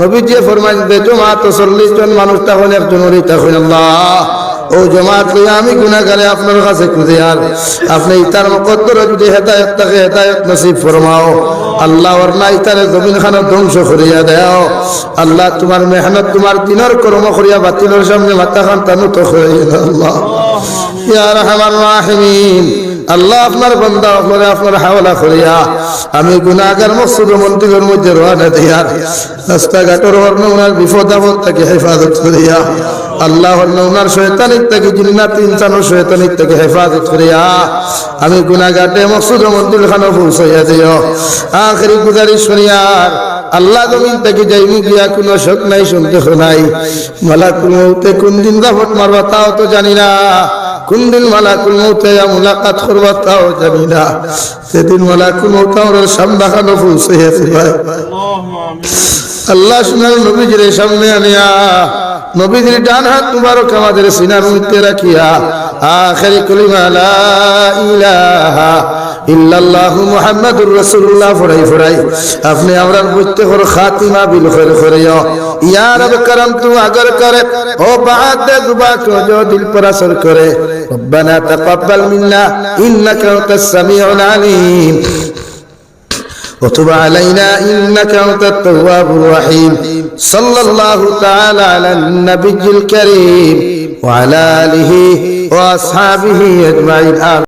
নবীজি ফরমাইন দে জমাত চল্লিশ জন মানুষ, তখন একজন তখন আল্লাহ। ও জমাত লইয়া আমি গুনাগারে আপনার কাছে খুঁজে আর আপনি ইতার মকদ্দর যদি হেদায়ত থাকে, হেদায়ত নসিব ফরমাও। আল্লাহ ওর না ইতারে জমিন খানা ধ্বংস করিয়া দেও। আল্লাহ তোমার মেহনত, তোমার দিনের কর্ম করিয়া বাতিলের সামনে মাথা খান তানু তো আল্লাহ। ইয়া রহমান রাহিমিন। আল্লাহ আপনার বন্দা, আপনার আপনার হাওলা করিয়া আমি গুনাগার মসজিদ মন্দিরের মধ্যে রওনা দিয়ার রাস্তাঘাটের বর্ণ ওনার বিপদ আপদ তাকে হেফাজত করিয়া আল্লাহ হেফাজত করিয়া আমি মন্দির আল্লাহ কোনো নাই মৌতে কোন দিন দাফট মারবা তাও তো জানি না। কোন দিন মালাকুল মৌতে মুলাকাত করবা তাও জানি না। সেদিন মালাকুল মৌত আমার সামনা খানো পৌঁছাইয়াছে ভাই। আল্লাহ সুনার নবীজির সামনে আনিয়া, নবীজির ডান হাত মুবারক আমাদের সিনার মধ্যে রাখিয়া, আখেরি কলিমা লা ইলাহা إلا الله محمد رسول الله فرعي فرعي افني امران بجتے خور خاتمة بلخير خوريا يا رب کرم تو اگر کرے أو بعد دے دبا تو جو دل پر اثر کرے ربنا تقبل منا انك انت السميع العليم وتب علينا انك انت التواب الرحيم صلى الله تعالى على النبي الكريم وعلى اله واصحابه اجمعين